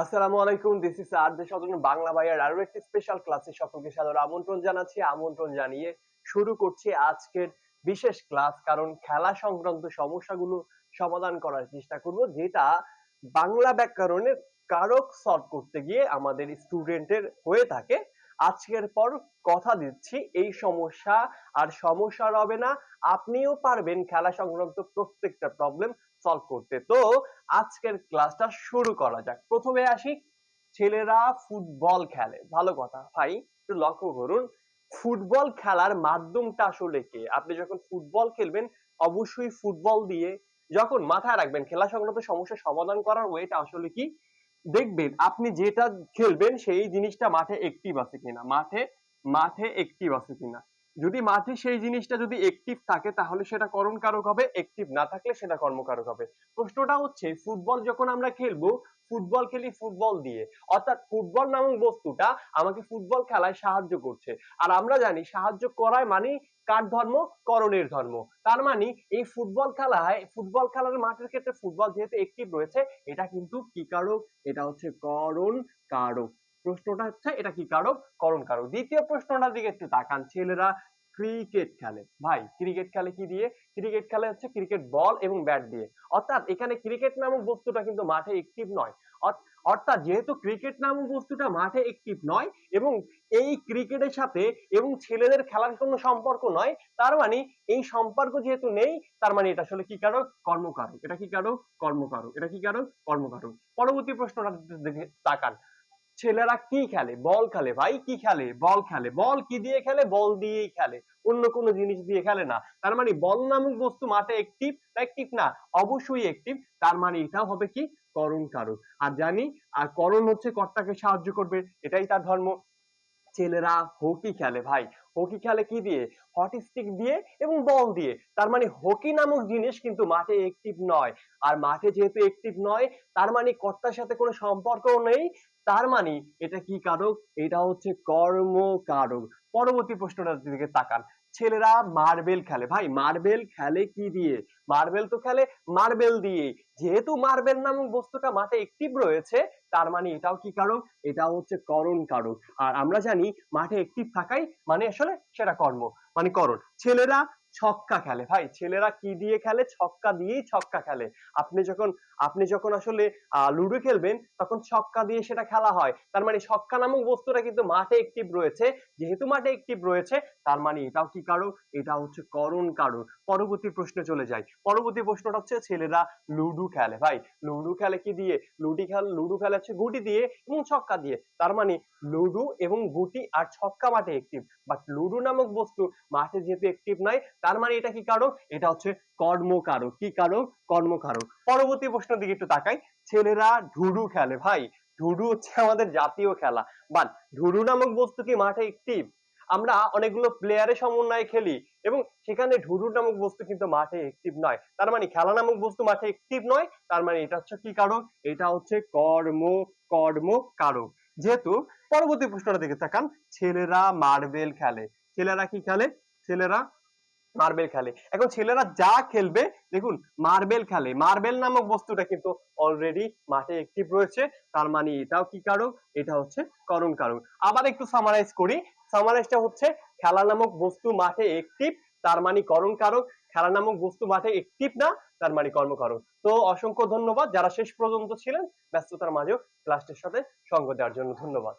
আসসালামু আলাইকুম this is আর দেশ বাংলা ভাইয়ার আরও একটি স্পেশাল ক্লাসে সকলকে সাদর আমন্ত্রণ জানাচ্ছি, আমন্ত্রণ জানিয়ে শুরু করছি আজকের বিশেষ ক্লাস কারণ খেলা সংক্রান্ত সমস্যাগুলো সমাধান করার চেষ্টা করব, যেটা বাংলা ব্যাকরণের কারক সলভ করতে গিয়ে আমাদের স্টুডেন্টের হয়ে থাকে। আজকের পর কথা দিচ্ছি। এই সমস্যা আর সমস্যা হবে না। আপনিও পারবেন খেলা সংক্রান্ত প্রত্যেকটা প্রবলেম সলভ করতে। তো আজকের ক্লাসটা শুরু করা যাক। প্রথমে আসি, ছেলেরা ফুটবল খেলে। ভালো কথা। ভাই, একটু লক্ষ্য করুন। ফুটবল খেলার মাধ্যমটা আসলে কি? আপনি যখন ফুটবল খেলবেন, অবশ্যই ফুটবল দিয়ে যখন মাথায় রাখবেন, খেলা সংক্রান্ত সমস্যা সমাধান করার ওয়েটা আসলে কি? দেখবেন আপনি যেটা খেলবেন সেই জিনিসটা মাঠে অ্যাক্টিভ আছে কিনা? মাঠে মাঠে অ্যাক্টিভ আছে কিনা? যদি মাঠে সেই জিনিসটা যদি অ্যাক্টিভ থাকে, তাহলে সেটা করণ কারক হবে অ্যাক্টিভ না থাকলে সেটা কর্মকারক হবে। প্রশ্নটা হচ্ছে, ফুটবল যখন আমরা খেলব, ফুটবল খেলি ফুটবল দিয়ে। অর্থাৎ ফুটবল নামক বস্তুটা আমাকে ফুটবল খেলায় সাহায্য করছে। আর আমরা জানি, সাহায্য করায় মানে কার ধর্ম? করণের ধর্ম। তার মানে এই ফুটবল খেলায়, ফুটবল খেলার মাঠের ক্ষেত্রে ফুটবল যেহেতু অ্যাক্টিভ রয়েছে, এটা কিন্তু কি কারক? এটা হচ্ছে করণ কারক প্রশ্নটা হচ্ছে, এটা কি কারক? করণ কারক। দ্বিতীয় প্রশ্নটার দিকে একটু তাকান, ছেলেরা ক্রিকেট খেলে। ভাই ক্রিকেট খেলে কি দিয়ে? ক্রিকেট খেলে হচ্ছে ক্রিকেট বল এবং ব্যাট দিয়ে। অর্থাৎ এখানে ক্রিকেট নামক বস্তুটা কিন্তু মাঠে অ্যাক্টিভ নয়। অর্থাৎ যেহেতু ক্রিকেট নামক বস্তুটা মাঠে অ্যাক্টিভ নয় এবং এই ক্রিকেটের সাথে এবং ছেলেদের খেলার কোনো সম্পর্ক নয়, তার মানে এই সম্পর্ক যেহেতু নেই, তার মানে এটা আসলে কি কারক? কর্মকারক। এটা কি কারক? কর্মকারক। এটা কি কারক? কর্মকারক। পরবর্তী প্রশ্নটা তাকান। ছেলেরা কি খেলে? বল খেলে, ভাই। কি খেলে? বল খেলে। বল কি দিয়ে খেলে? বল দিয়েই খেলে। অন্য কোনো জিনিস দিয়ে খেলে না। তার মানে বল নামক বস্তু মাঠে অ্যাক্টিভ একটিভ না? অবশ্যই একটিভ তার মানে এটা হবে কি? করণ কারক। আর জানি, আর করণ হচ্ছে কর্তাকে সাহায্য করবে। এটাই তার ধর্ম। ছেলেরা হকি খেলে ভাই। হকি খেলে কি দিয়ে? হট স্টিক দিয়ে এবং বল দিয়ে। তার মানে হকি নামক জিনিস কিন্তু মাঠে অ্যাক্টিভ নয়। আর মাঠে যেহেতু অ্যাক্টিভ নয়, তার মানে কর্তার সাথে কোনো সম্পর্ক নেই। তার মানে এটা কি কারক? এটা হচ্ছে কর্ম কারক পরবর্তী প্রশ্নটার দিকে তাকান। ছেলেরা মার্বেল খেলে। ভাই, মার্বেল খেলে কি দিয়ে? মার্বেল তো খেলে মার্বেল দিয়ে যেহেতু মার্বেল নামক বস্তুটা মাঠে একটিভ রয়েছে, তার মানে এটাও কি কারক এটা হচ্ছে করণ কারক আর আমরা জানি মাঠে একটিভ থাকাই মানে আসলে সেটা কর্ম মানে করণ। ছেলেরা ছক্কা খেলে। ভাই, ছেলেরা কি দিয়ে খেলে? ছক্কা দিয়েই ছক্কা খেলে। আপনি যখন আপনি যখন আসলে লুডো খেলবেন, তখন ছক্কা দিয়ে সেটা খেলা হয়। তার মানে ছক্কা নামক বস্তুটা কিন্তু মাঠে অ্যাক্টিভ রয়েছে। যেহেতু মাঠে অ্যাক্টিভ রয়েছে, তার মানে এটাও কি কারক এটা হচ্ছে করণ কারক পরবর্তী প্রশ্নে চলে যাই। পরবর্তী প্রশ্নটা হচ্ছে, ছেলেরা লুডো খেলে। ভাই, লুডো খেলে কি দিয়ে? লুডি খেল, লুডো খেলে হচ্ছে গুটি দিয়ে এবং ছক্কা দিয়ে। তার মানে লুডো এবং গুটি আর ছক্কা মাঠে অ্যাক্টিভ বাট লুডো নামক বস্তু মাঠে যেহেতু অ্যাক্টিভ নাই তার মানে এটা কি কারক? এটা হচ্ছে কর্মকারক। কি কারক? কর্মকারক। পরবর্তী প্রশ্নের দিকে একটু তাকাই। ছেলেরা ঢুডু খেলে ভাই। ঢুডু হচ্ছে আমাদের জাতীয় খেলা। বাট ঢুডু নামক বস্তু কি মাঠে অ্যাক্টিভ আমরা অনেকগুলো প্লেয়ারের সমন্বয়ে খেলি এবং সেখানে ঢুডু নামক বস্তু কিন্তু মাঠে অ্যাক্টিভ নয়। তার মানে খেলা নামক বস্তু মাঠে অ্যাক্টিভ নয়। তার মানে এটা হচ্ছে কি কারক? এটা হচ্ছে কর্ম কর্ম কারক যেহেতু পরবর্তী প্রশ্নটা দিকে তাকান, ছেলেরা মার্বেল খেলে। ছেলেরা কি খেলে? ছেলেরা মার্বেল খেলে। এখন ছেলেরা যা খেলবে, দেখুন মার্বেল খেলে। মার্বেল নামক বস্তুটা কিন্তু অলরেডি মাঠে অ্যাক্টিভ রয়েছে। তার মানে এটাও কি কারক? এটা হচ্ছে করণ কারক। আবার একটু সামারাইজ করি। সামারাইজটা হচ্ছে, খেলা নামক বস্তু মাঠে অ্যাক্টিভ তার মানে করণ কারক। খেলা নামক বস্তু মাঠে অ্যাক্টিভ না, তার মানে কর্মকারক। তো অসংখ্য ধন্যবাদ। যারা শেষ পর্যন্ত ছিলেন, ব্যস্ততার মাঝেও ক্লাসটির সাথে সঙ্গ দেওয়ার জন্য ধন্যবাদ।